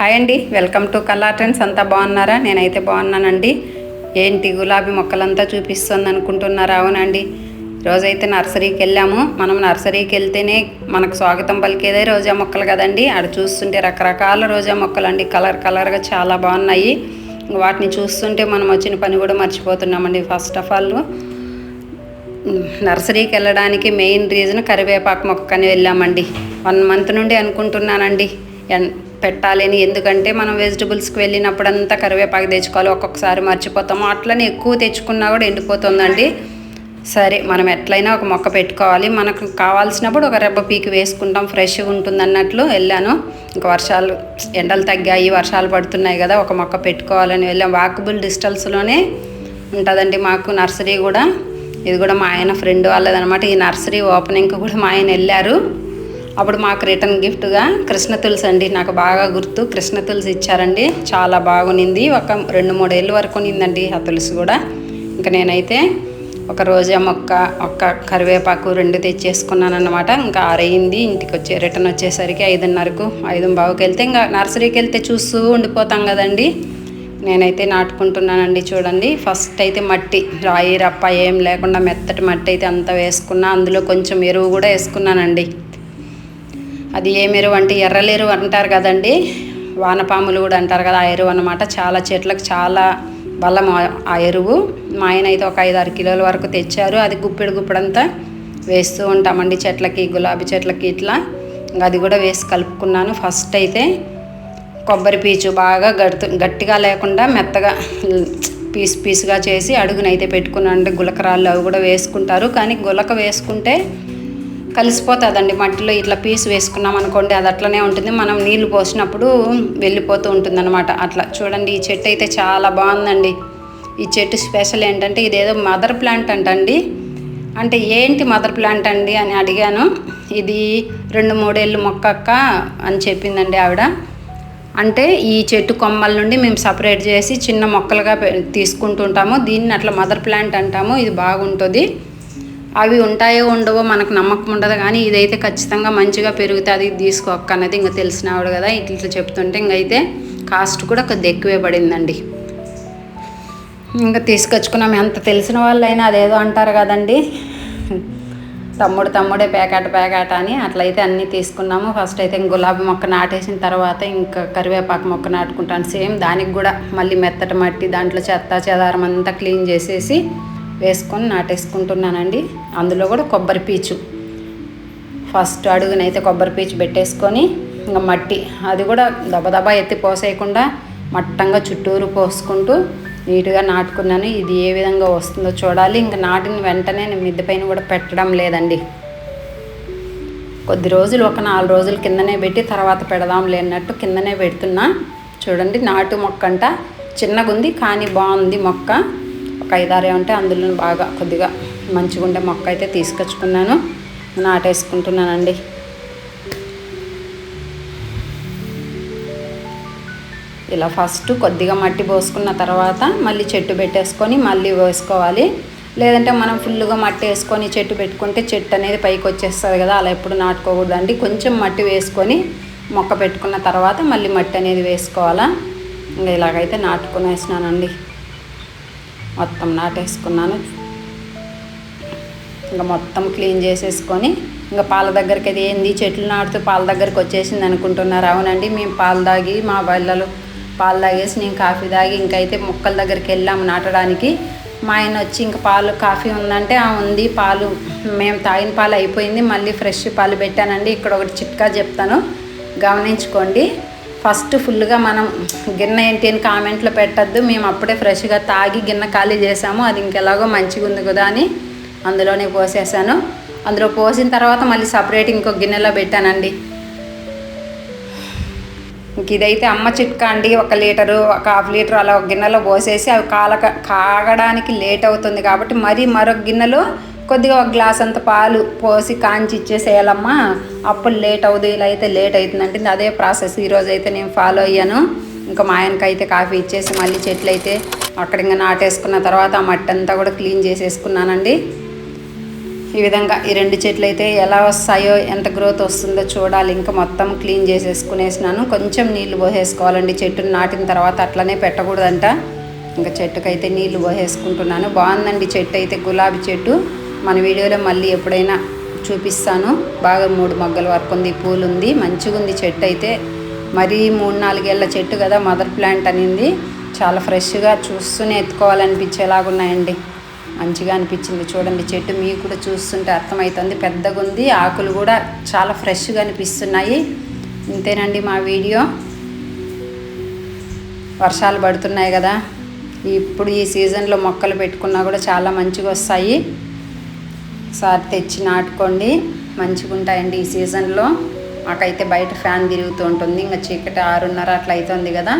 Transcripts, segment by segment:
Hi అండి welcome to కల్లా trends. అంతా బాగున్నారా? నేనైతే బాగున్నానండి. ఏంటి గులాబీ మొక్కలంతా చూపిస్తుంది అనుకుంటున్నారా? అవునండి. రోజైతే నర్సరీకి వెళ్ళాము. మనం నర్సరీకి వెళ్తేనే మనకు స్వాగతం పలికేదే రోజా మొక్కలు కదండి. అక్కడ చూస్తుంటే రకరకాల రోజా మొక్కలు అండి కలర్ కలర్గా చాలా బాగున్నాయి. వాటిని చూస్తుంటే మనం వచ్చిన పని కూడా మర్చిపోతున్నామండి. ఫస్ట్ ఆఫ్ ఆల్ నర్సరీకి వెళ్ళడానికి మెయిన్ రీజన్ కరివేపాకు మొక్కని వెళ్ళామండి. వన్ మంత్ నుండి అనుకుంటున్నానండి. ఎన్ పెట్టాలని. ఎందుకంటే మనం వెజిటబుల్స్కి వెళ్ళినప్పుడంతా కరివేపాకు తెచ్చుకోవాలి ఒక్కొక్కసారి మర్చిపోతాము. అట్లనే ఎక్కువ తెచ్చుకున్నా కూడా ఎండిపోతుందండి. సరే మనం ఎట్లయినా ఒక మొక్క పెట్టుకోవాలి. మనకు కావాల్సినప్పుడు ఒక రెబ్బ పీకి వేసుకుంటాం. ఫ్రెష్గా ఉంటుంది అన్నట్లు వెళ్ళాను. ఇంకా వర్షాలు ఎండలు తగ్గాయి వర్షాలు పడుతున్నాయి కదా ఒక మొక్క పెట్టుకోవాలని వెళ్ళాం. వాకబుల్ డిస్టెన్స్లోనే ఉంటుందండి మాకు నర్సరీ కూడా. ఇది కూడా మా ఆయన ఫ్రెండ్ వాళ్ళదనమాట. ఈ నర్సరీ ఓపెనింగ్కి కూడా మా ఆయన వెళ్ళారు. అప్పుడు మాకు రిటర్న్ గిఫ్ట్గా కృష్ణ తులసి అండి. నాకు బాగా గుర్తు. కృష్ణ తులసి ఇచ్చారండి. చాలా బాగునింది. ఒక రెండు మూడు ఏళ్ళ వరకు ఉన్నిందండి ఆ తులసి కూడా. ఇంకా నేనైతే ఒక రోజా మొక్క ఒక్క కరివేపాకు రెండు తెచ్చేసుకున్నాను ఇంకా ఆరయింది. ఇంటికి వచ్చే రిటర్న్ వచ్చేసరికి ఐదున్నరకు ఐదు బావుకి వెళ్తే ఇంకా నర్సరీకి వెళ్తే చూస్తూ ఉండిపోతాం కదండి. నేనైతే నాటుకుంటున్నానండి చూడండి. ఫస్ట్ అయితే మట్టి రాయి రప్ప ఏం లేకుండా మెత్తటి మట్టి అయితే అంతా వేసుకున్నా అందులో కొంచెం ఎరువు కూడా వేసుకున్నానండి. అది ఏ మెరువు అంటే ఎర్రలేరు అంటారు కదండి. వానపాములు కూడా అంటారు కదా ఆ ఎరువు అనమాట చాలా చెట్లకు చాలా బలం ఆ- ఎరువు. మా ఆయన అయితే ఒక ఐదు ఆరు కిలోల వరకు తెచ్చారు. అది గుప్పెడు గుప్పెడంతా వేస్తూ ఉంటామండి చెట్లకి గులాబీ చెట్లకి ఇట్లా. ఇంకా అది కూడా వేసి కలుపుకున్నాను. ఫస్ట్ అయితే కొబ్బరి పీచు బాగా గడుతు గట్టిగా లేకుండా మెత్తగా పీస్ పీసుగా చేసి అడుగునైతే పెట్టుకున్నాను. అంటే గులకరాళ్ళు అవి కూడా వేసుకుంటారు. కానీ గులక వేసుకుంటే కలిసిపోతుందండి మట్టిలో. ఇట్లా పీస్ వేసుకున్నాం అనుకోండి అది అట్లనే ఉంటుంది. మనం నీళ్ళు పోసినప్పుడు వెళ్ళిపోతూ ఉంటుంది అనమాట అట్లా. చూడండి ఈ చెట్టు అయితే చాలా బాగుందండి. ఈ చెట్టు స్పెషల్ ఏంటంటే ఇదేదో మదర్ ప్లాంట్ అంటండి. అంటే ఏంటి మదర్ ప్లాంట్ అండి అని అడిగాను. ఇది రెండు మూడేళ్ళు మొక్కక్క అని చెప్పిందండి ఆవిడ. అంటే ఈ చెట్టు కొమ్మల నుండి మేము సపరేట్ చేసి చిన్న మొక్కలుగా పె- తీసుకుంటుంటాము దీన్ని అట్లా మదర్ ప్లాంట్ అంటాము. ఇది బాగుంటుంది. అవి ఉంటాయో ఉండవో మనకు నమ్మకం ఉండదు కానీ ఇదైతే ఖచ్చితంగా మంచిగా పెరుగుతుంది ఇది తీసుకోక్క అనేది ఇంకా తెలిసిన ఆవిడ కదా ఇట్లా చెప్తుంటే ఇంకైతే కాస్ట్ కూడా కొద్ది ఎక్కువే పడిందండి. ఇంకా తీసుకొచ్చుకున్నాం. ఎంత తెలిసిన వాళ్ళైనా అదేదో అంటారు కదండి. తమ్ముడు తమ్ముడే పేకాట పేకాట అని అట్లయితే అన్నీ తీసుకున్నాము. ఫస్ట్ అయితే ఇంక గులాబీ మొక్క నాటేసిన తర్వాత ఇంకా కరివేపాకు మొక్క నాటుకుంటాను. సేమ్ దానికి కూడా మళ్ళీ మెత్తటి మట్టి దాంట్లో చెత్త చెదారం అంతా క్లీన్ చేసేసి వేసుకొని నాటేసుకుంటున్నానండి. అందులో కూడా కొబ్బరి పీచు. ఫస్ట్ అడుగునైతే కొబ్బరి పీచు పెట్టేసుకొని ఇంకా మట్టి అది కూడా దబదబా ఎత్తి పోసేయకుండా మట్టంగా చుట్టూరు పోసుకుంటూ నీట్గా నాటుకున్నాను. ఇది ఏ విధంగా వస్తుందో చూడాలి. ఇంకా నాటిన వెంటనే నేను మిద్దె పైన కూడా పెట్టడం లేదండి. కొద్ది రోజులు ఒక నాలుగు రోజులు కిందనే పెట్టి తర్వాత పెడదాం లేనట్టు కిందనే పెడుతున్నా. చూడండి నాటు మొక్క అంట చిన్నగుంది కానీ బాగుంది మొక్క. ఒక ఐదారే ఉంటే అందులో బాగా కొద్దిగా మంచిగా ఉండే మొక్క అయితే తీసుకొచ్చుకున్నాను. నాటేసుకుంటున్నానండి. ఇలా ఫస్ట్ కొద్దిగా మట్టి పోసుకున్న తర్వాత మళ్ళీ చెట్టు పెట్టేసుకొని మళ్ళీ వేసుకోవాలి. లేదంటే మనం ఫుల్గా మట్టి వేసుకొని చెట్టు పెట్టుకుంటే చెట్టు అనేది పైకి వచ్చేస్తుంది కదా అలా ఎప్పుడు నాటుకోకూడదండి. కొంచెం మట్టి వేసుకొని మొక్క పెట్టుకున్న తర్వాత మళ్ళీ మట్టి అనేది వేసుకోవాలా. ఇంకా ఇలాగైతే నాటుకునేసినానండి. మొత్తం నాటేసుకున్నాను. ఇంకా మొత్తం క్లీన్ చేసేసుకొని ఇంకా పాల దగ్గరికి అది ఏంది చెట్లు నాటుతూ పాల దగ్గరికి వచ్చేసింది అనుకుంటున్నారు. అవునండి మేము పాలు తాగి మా బల్లలు పాలు తాగేసి నేను కాఫీ తాగి ఇంకైతే మొక్కల దగ్గరికి వెళ్ళాము నాటడానికి. మా ఆయన వచ్చి ఇంకా పాలు కాఫీ ఉందంటే ఆ ఉంది పాలు మేము తాగిన పాలు అయిపోయింది మళ్ళీ ఫ్రెష్ పాలు పెట్టానండి. ఇక్కడ ఒకటి చిట్కా చెప్తాను గమనించుకోండి. ఫస్ట్ ఫుల్గా మనం గిన్నె ఏంటి అని కామెంట్లో పెట్టద్దు. మేము అప్పుడే ఫ్రెష్గా తాగి గిన్నె ఖాళీ చేసాము. అది ఇంకెలాగో మంచిగా ఉంది కదా అని అందులోనే పోసేసాను. అందులో పోసిన తర్వాత మళ్ళీ సపరేట్ ఇంకో గిన్నెలో పెట్టానండి. ఇంక ఇదైతే అమ్మ చిట్కా అండి. ఒక లీటరు ఒక హాఫ్ లీటర్ అలా ఒక గిన్నెలో పోసేసి అవి కాలక కాగడానికి లేట్ అవుతుంది కాబట్టి మరీ మరొక గిన్నెలో కొద్దిగా ఒక గ్లాస్ అంత పాలు పోసి కాంచి ఇచ్చేసేయాలమ్మా. అప్పుడు లేట్ అవుతుంది ఇలా అయితే లేట్ అవుతుందంటే అదే ప్రాసెస్ ఈరోజు అయితే నేను ఫాలో అయ్యాను. ఇంకా మా ఆయనకైతే కాఫీ ఇచ్చేసి మళ్ళీ చెట్లు అయితే అక్కడ ఇంకా నాటేసుకున్న తర్వాత ఆ మట్టి అంతా కూడా క్లీన్ చేసేసుకున్నానండి. ఈ విధంగా ఈ రెండు చెట్లు అయితే ఎలా వస్తాయో ఎంత గ్రోత్ వస్తుందో చూడాలి. ఇంకా మొత్తం క్లీన్ చేసేసుకునేసినాను. కొంచెం నీళ్ళు పోసేసుకోవాలండి. చెట్టును నాటిన తర్వాత అట్లనే పెట్టకూడదంట. ఇంకా చెట్టుకైతే నీళ్ళు పోసేసుకుంటున్నాను. బాగుందండి చెట్టు అయితే గులాబీ చెట్టు. మన వీడియోలో మళ్ళీ ఎప్పుడైనా చూపిస్తాను. బాగా మూడు మగ్గల వరకు ఉంది పూలు ఉంది మంచిగా ఉంది చెట్టు అయితే. మరీ మూడు నాలుగేళ్ళ చెట్టు కదా మదర్ ప్లాంట్ అనింది. చాలా ఫ్రెష్గా చూస్తూనే ఎత్తుకోవాలనిపించేలాగా ఉన్నాయండి. మంచిగా అనిపించింది చూడండి చెట్టు మీకు కూడా చూస్తుంటే అర్థమవుతుంది. పెద్దగా ఉంది ఆకులు కూడా చాలా ఫ్రెష్గా అనిపిస్తున్నాయి. ఇంతేనండి మా వీడియో. వర్షాలు పడుతున్నాయి కదా. ఇప్పుడు ఈ సీజన్లో మొక్కలు పెట్టుకున్నా కూడా చాలా మంచిగా వస్తాయి. సార్ తెచ్చి నాటుకోండి. మంచిగా ఉంటాయండి ఈ సీజన్లో. మాకైతే బయట ఫ్యాన్ తిరుగుతూ ఉంటుంది. ఇంకా చీకటి ఆరున్నర అట్లా అవుతుంది కదా.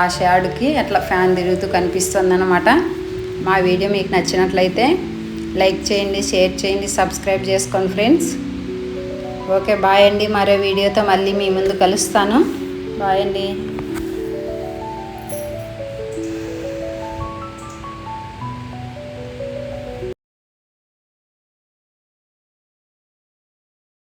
ఆ షాడ్కి అట్లా ఫ్యాన్ తిరుగుతూ కనిపిస్తుంది అనమాట మా వీడియో మీకు నచ్చినట్లయితే లైక్ చేయండి షేర్ చేయండి సబ్స్క్రైబ్ చేసుకోండి ఫ్రెండ్స్. ఓకే బాయ్ అండి. మరో వీడియోతో మళ్ళీ మీ ముందు కలుస్తాను. బాయ్ అండి.